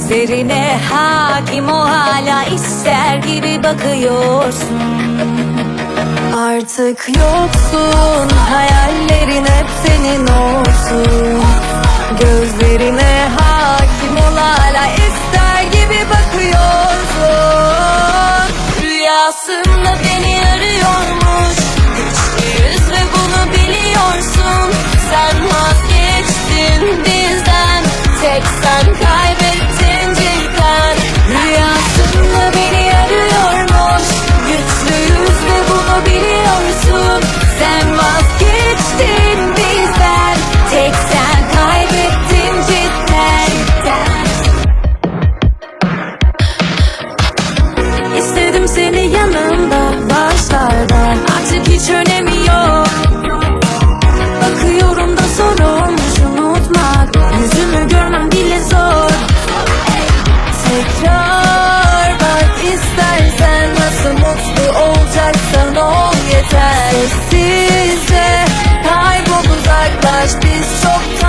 Gözlerine hakim o hala ister gibi bakıyorsun. Artık yoksun hayallerin hep senin olsun. Gözlerine hakim ol hala ister gibi bakıyorsun. Rüyasında beni arıyormuş Güçlüyüz ve bunu biliyorsun. Sen vazgeçtin seni yanımda başlarda Artık hiç önemi yok. Bakıyorum da sorulmuş unutmak. Yüzümü görmem bile zor. Tekrar bak istersen Nasıl mutlu olacaksan ol yeter. Sessizce kaybol uzaklaş. Biz çoktan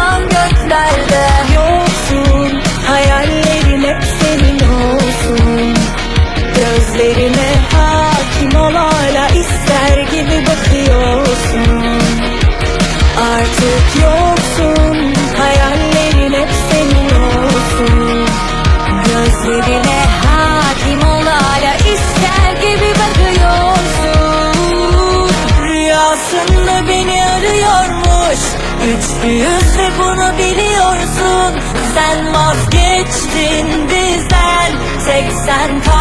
Artık yoksun hayallerin hep senin olsun. Gözlerine hakim ol hala ister gibi bakıyorsun. Rüyasında beni arıyormuş Güçlüyüz ve bunu biliyorsun. Sen vazgeçtin bizden Tek sen kaybettin